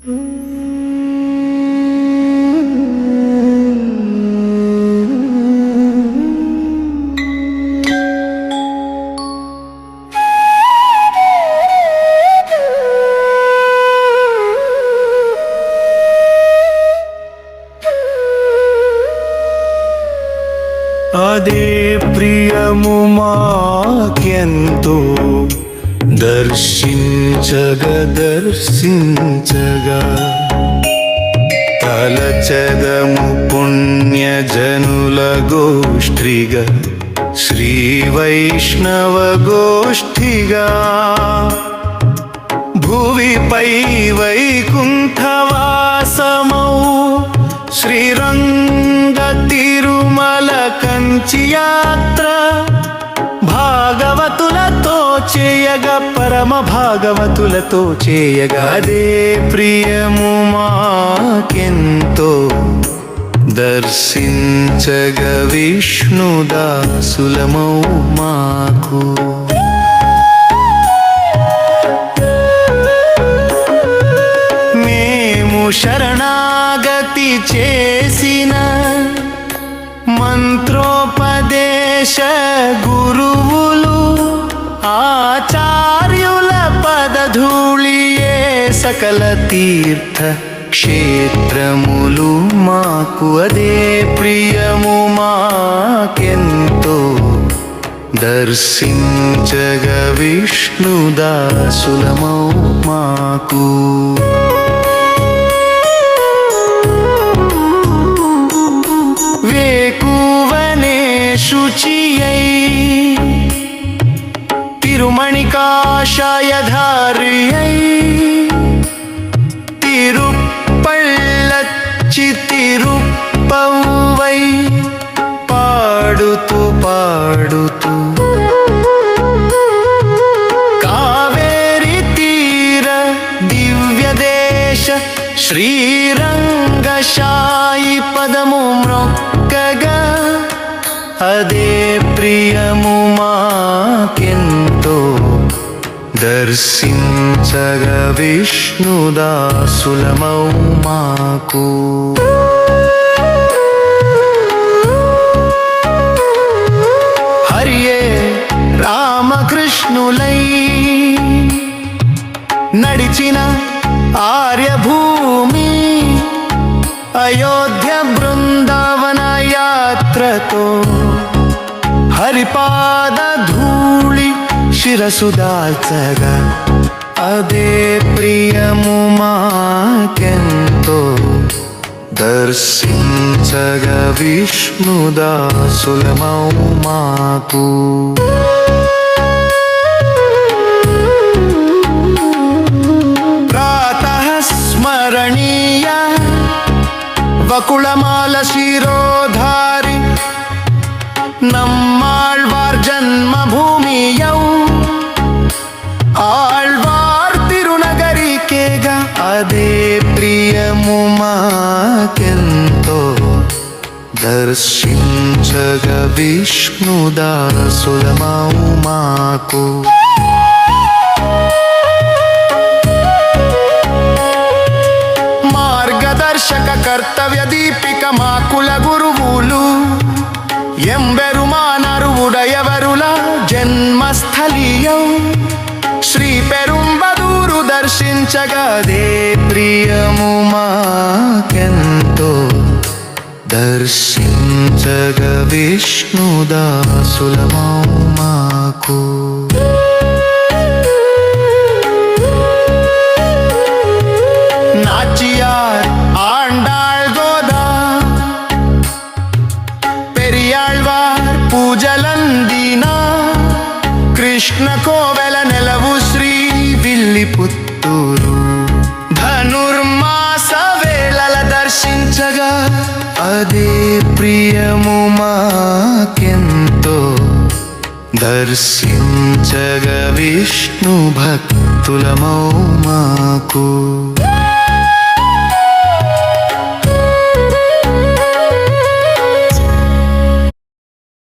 అదే ప్రియము మాకెంతో దర్శించగ దర్శించగా తలచదము పుణ్యజనుల గోష్ఠిగా శ్రీ వైష్ణవ గోష్ఠిగా భువిపై వైకుంఠవాసమౌ శ్రీరంగ తిరుమల కంచి యాత్ర చేయగా పరమ భాగవతులతో చేయగా. అదే ప్రియము మాకెంతో దర్శించగ విష్ణుదాసులమౌ మాకు. మేము శరణాగతి చేసిన మంత్రోపదేశ సకల తీర్థ క్షేత్రములు మాకు అదే ప్రియము మాకెంతో దర్శించగ విష్ణుదాసులమౌ మాకు. వేకువనే శుచియై తిరుమణి పాడుతూ. కావేరి తీర దివ్యదేశ శ్రీరంగశాయి పదము మ్రొక్కగా. అదే ప్రియము మాకెంతో దర్శించగ విష్ణుదాసులమౌ మాకు. అయోధ్య బృందావన యాత్రతో హరిపాద ధూళి శిరసు దాల్చగా అదే ప్రియము మాకెంతో దర్శించగ విష్ణుదాసులమౌ మాకు. వకుళమాల శిరోధారి நம்மாழ்வார் ஜன்மபூமியௌ ఆళ్వార్ తిరునగరికేగా అదే ప్రియము మాకెంతో దర్శించగ విష్ణుదాసులమౌ మాకు ఎంబెరుమానరువుడయవరుల జన్మస్థలీయం శ్రీ పెరుంబదూరు దర్శించగదే ప్రియము మాకెంతో దర్శించగ విష్ణుదాసులమౌ మాకు நாச்சியார் కోవెల నెలవు శ్రీ విల్లి పుత్తూరు ధనుర్మాస వేళల దర్శించగా అదే ప్రియము మాకెంతో. దర్శించగ విష్ణు భక్తులమౌ మాకు.